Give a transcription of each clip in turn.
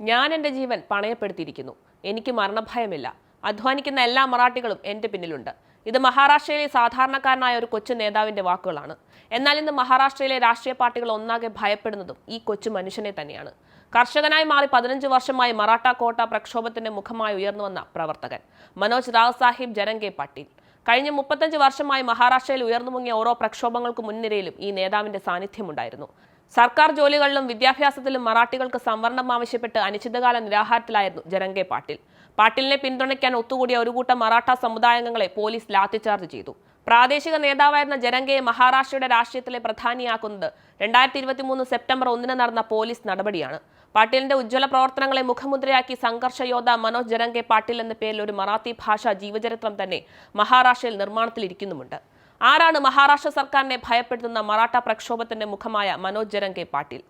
ഞാൻ എന്റെ ജീവൻ പണയപ്പെടുത്തിയിരിക്കുന്നു. എനിക്ക് മരണഭയമില്ല. അധ്വാനിക്കുന്ന എല്ലാ മറാഠികളും എന്റെ പിന്നിലുണ്ട്. ഇത് മഹാരാഷ്ട്രയിലെ സാധാരണക്കാരനായ ഒരു കൊച്ചു നേതാവിന്റെ വാക്കുകളാണ്. എന്നാൽ ഇന്ന് മഹാരാഷ്ട്രയിലെ രാഷ്ട്രീയ പാർട്ടികൾ ഒന്നാകെ ഭയപ്പെടുന്നതും ഈ കൊച്ചു മനുഷ്യനെ തന്നെയാണ്. കർഷകനായി മാറി പതിനഞ്ച് വർഷമായി മറാഠ കോട്ട പ്രക്ഷോഭത്തിന്റെ മുഖമായി ഉയർന്നു വന്ന പ്രവർത്തകൻ മനോജ് റാവ് സാഹിബ് ജനങ്കെ പാട്ടീൽ. കഴിഞ്ഞ മുപ്പത്തഞ്ച് വർഷമായി മഹാരാഷ്ട്രയിൽ ഉയർന്നു മുങ്ങിയ ഓരോ പ്രക്ഷോഭങ്ങൾക്ക് മുൻനിരയിലും ഈ നേതാവിന്റെ സാന്നിധ്യമുണ്ടായിരുന്നു. സർക്കാർ ജോലികളിലും വിദ്യാഭ്യാസത്തിലും മറാഠികൾക്ക് സംവരണം ആവശ്യപ്പെട്ട് അനിശ്ചിതകാല നിരാഹാരത്തിലായിരുന്നു ജനങ്കെ പാട്ടിൽ. പാട്ടീലിനെ പിന്തുണയ്ക്കാൻ ഒത്തുകൂടിയ ഒരു കൂട്ടം മറാഠ സമുദായാംഗങ്ങളെ പോലീസ് ലാത്തിചാർജ് ചെയ്തു. പ്രാദേശിക നേതാവായിരുന്ന ജനങ്കയെ മഹാരാഷ്ട്രയുടെ രാഷ്ട്രീയത്തിലെ പ്രധാനിയാക്കുന്നത് രണ്ടായിരത്തി ഇരുപത്തി മൂന്ന് സെപ്റ്റംബർ ഒന്നിന് നടന്ന പോലീസ് നടപടിയാണ്. പാട്ടീലിന്റെ ഉജ്ജ്വല പ്രവർത്തനങ്ങളെ മുഖമുദ്രയാക്കി സംഘർഷ യോദ്ധ മനോജ് ജനങ്കെ പാട്ടീൽ എന്ന പേരിൽ ഒരു മറാത്തി ഭാഷാ ജീവചരിത്രം തന്നെ മഹാരാഷ്ട്രയിൽ നിർമ്മാണത്തിലിരിക്കുന്നുമുണ്ട്. ആരാണ് മഹാരാഷ്ട്ര സർക്കാരിനെ ഭയപ്പെടുത്തുന്ന മറാഠ പ്രക്ഷോഭത്തിന്റെ മുഖമായ മനോജ് ജരംഗെ പാട്ടീൽ.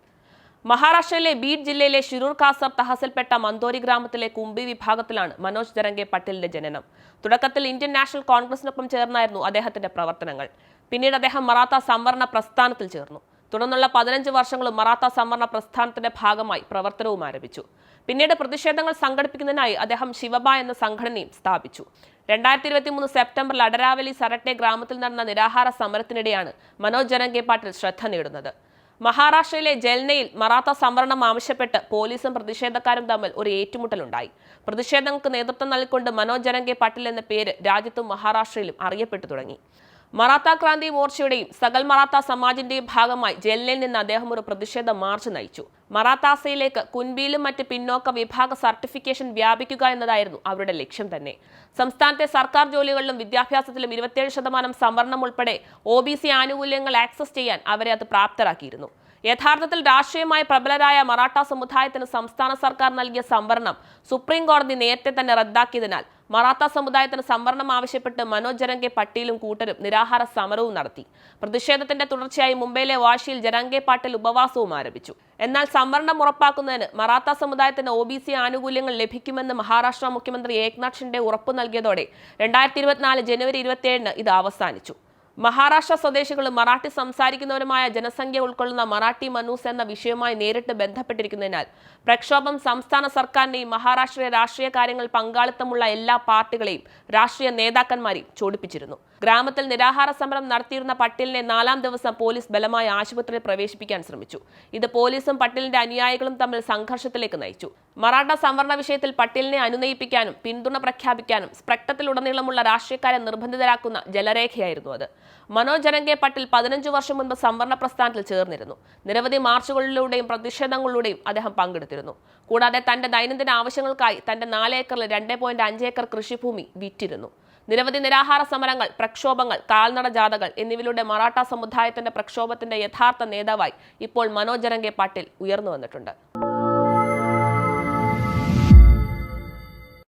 മഹാരാഷ്ട്രയിലെ ബീഡ് ജില്ലയിലെ ഷിരൂർ കാസർ തഹസിൽപ്പെട്ട മന്തോരി ഗ്രാമത്തിലെ കുംബി വിഭാഗത്തിലാണ് മനോജ് ജരംഗെ പട്ടേലിന്റെ ജനനം. തുടക്കത്തിൽ ഇന്ത്യൻ നാഷണൽ കോൺഗ്രസിനൊപ്പം ചേർന്നായിരുന്നു അദ്ദേഹത്തിന്റെ പ്രവർത്തനങ്ങൾ. പിന്നീട് അദ്ദേഹം മറാത്ത സംവരണ പ്രസ്ഥാനത്തിൽ ചേർന്നു. തുടർന്നുള്ള പതിനഞ്ച് വർഷങ്ങളും മറാത്ത സംവരണ പ്രസ്ഥാനത്തിന്റെ ഭാഗമായി പ്രവർത്തനവും ആരംഭിച്ചു. പിന്നീട് പ്രതിഷേധങ്ങൾ സംഘടിപ്പിക്കുന്നതിനായി അദ്ദേഹം ശിവബ എന്ന സംഘടനയും സ്ഥാപിച്ചു. രണ്ടായിരത്തി ഇരുപത്തി മൂന്ന് സെപ്റ്റംബറിൽ അടരാവലി സരട്ടെ ഗ്രാമത്തിൽ നടന്ന നിരാഹാര സമരത്തിനിടെയാണ് മനോജ് ജനങ്കെ പാട്ടിൽ ശ്രദ്ധ നേടുന്നത്. മഹാരാഷ്ട്രയിലെ ജൽനയിൽ മറാത്ത സംവരണം ആവശ്യപ്പെട്ട് പോലീസും പ്രതിഷേധക്കാരും തമ്മിൽ ഒരു ഏറ്റുമുട്ടലുണ്ടായി. പ്രതിഷേധങ്ങൾക്ക് നേതൃത്വം നൽകിക്കൊണ്ട് മനോജ് ജനങ്കെ പട്ടേൽ എന്ന പേര് രാജ്യത്തും മഹാരാഷ്ട്രയിലും അറിയപ്പെട്ടു തുടങ്ങി. മറാത്ത ക്രാന്തി മോർച്ചയുടെയും സകൽ മറാത്ത സമാജിന്റെയും ഭാഗമായി ജയിലിൽ നിന്ന് അദ്ദേഹം ഒരു പ്രതിഷേധ മാർച്ച് നയിച്ചു. മറാത്താസയിലേക്ക് കുൻബിയിലും മറ്റ് പിന്നോക്ക വിഭാഗ സർട്ടിഫിക്കേഷൻ വ്യാപിക്കുക എന്നതായിരുന്നു അവരുടെ ലക്ഷ്യം തന്നെ. സംസ്ഥാനത്തെ സർക്കാർ ജോലികളിലും വിദ്യാഭ്യാസത്തിലും ഇരുപത്തിയേഴ് ശതമാനം സംവരണം ഉൾപ്പെടെ ഒ ബി സി ആനുകൂല്യങ്ങൾ ആക്സസ് ചെയ്യാൻ അവരെ അത് പ്രാപ്തരാക്കിയിരുന്നു. യഥാർത്ഥത്തിൽ രാഷ്ട്രീയമായി പ്രബലരായ മറാഠ സമുദായത്തിന് സംസ്ഥാന സർക്കാർ നൽകിയ സംവരണം സുപ്രീം കോടതി നേരത്തെ തന്നെ റദ്ദാക്കിയതിനാൽ മറാത്ത സമുദായത്തിന് സംവരണം ആവശ്യപ്പെട്ട് മനോജ് ജരംഗെ പട്ടീലും കൂട്ടരും നിരാഹാര സമരവും നടത്തി. പ്രതിഷേധത്തിന്റെ തുടർച്ചയായി മുംബൈയിലെ വാശിയിൽ ജരംഗെ പാട്ടിൽ ഉപവാസവും ആരംഭിച്ചു. എന്നാൽ സംവരണം ഉറപ്പാക്കുന്നതിന് മറാത്ത സമുദായത്തിന് ഒ ബി സി ആനുകൂല്യങ്ങൾ ലഭിക്കുമെന്ന് മഹാരാഷ്ട്ര മുഖ്യമന്ത്രി ഏക്നാഥ് ഷിൻഡെ ഉറപ്പു നൽകിയതോടെ രണ്ടായിരത്തി ഇരുപത്തിനാല് ജനുവരി ഇരുപത്തിയേഴിന് ഇത് അവസാനിച്ചു. മഹാരാഷ്ട്ര സ്വദേശികളും മറാഠി സംസാരിക്കുന്നവരുമായ ജനസംഖ്യ ഉൾക്കൊള്ളുന്ന മറാഠി മനൂസ് എന്ന വിഷയവുമായി നേരിട്ട് ബന്ധപ്പെട്ടിരിക്കുന്നതിനാൽ പ്രക്ഷോഭം സംസ്ഥാന സർക്കാരിനെയും മഹാരാഷ്ട്രയിലെ രാഷ്ട്രീയ കാര്യങ്ങൾ പങ്കാളിത്തമുള്ള എല്ലാ പാർട്ടികളെയും രാഷ്ട്രീയ നേതാക്കന്മാരെയും ചോടിപ്പിച്ചിരുന്നു. ഗ്രാമത്തിൽ നിരാഹാര സമരം നടത്തിയിരുന്ന പട്ടേലിനെ നാലാം ദിവസം പോലീസ് ബലമായി ആശുപത്രിയിൽ പ്രവേശിപ്പിക്കാൻ ശ്രമിച്ചു. ഇത് പോലീസും പട്ടേലിന്റെ അനുയായികളും തമ്മിൽ സംഘർഷത്തിലേക്ക് നയിച്ചു. മറാഠ സംവരണ വിഷയത്തിൽ പട്ടേലിനെ അനുനയിപ്പിക്കാനും പിന്തുണ പ്രഖ്യാപിക്കാനും സ്പ്രക്ടത്തിലുടനീളമുള്ള രാഷ്ട്രീയക്കാരെ നിർബന്ധിതരാക്കുന്ന ജലരേഖയായിരുന്നു അത്. മനോജ് ജനങ്കെ പട്ടേൽ പതിനഞ്ചു വർഷം മുൻപ് സംവരണ പ്രസ്ഥാനത്തിൽ ചേർന്നിരുന്നു. നിരവധി മാർച്ചുകളിലൂടെയും പ്രതിഷേധങ്ങളിലൂടെയും അദ്ദേഹം പങ്കെടുത്തിരുന്നു. കൂടാതെ തന്റെ ദൈനംദിന ആവശ്യങ്ങൾക്കായി തന്റെ നാല് ഏക്കറിൽ രണ്ട് പോയിന്റ് അഞ്ച് ഏക്കർ കൃഷിഭൂമി വിറ്റിരുന്നു. നിരവധി നിരാഹാര സമരങ്ങൾ പ്രക്ഷോഭങ്ങൾ കാൽനട ജാഥകൾ എന്നിവയിലൂടെ മറാഠ സമുദായത്തിന്റെ പ്രക്ഷോഭത്തിന്റെ യഥാർത്ഥ നേതാവായി ഇപ്പോൾ മനോജ് ജനങ്കെ പട്ടേൽ ഉയർന്നു വന്നിട്ടുണ്ട്.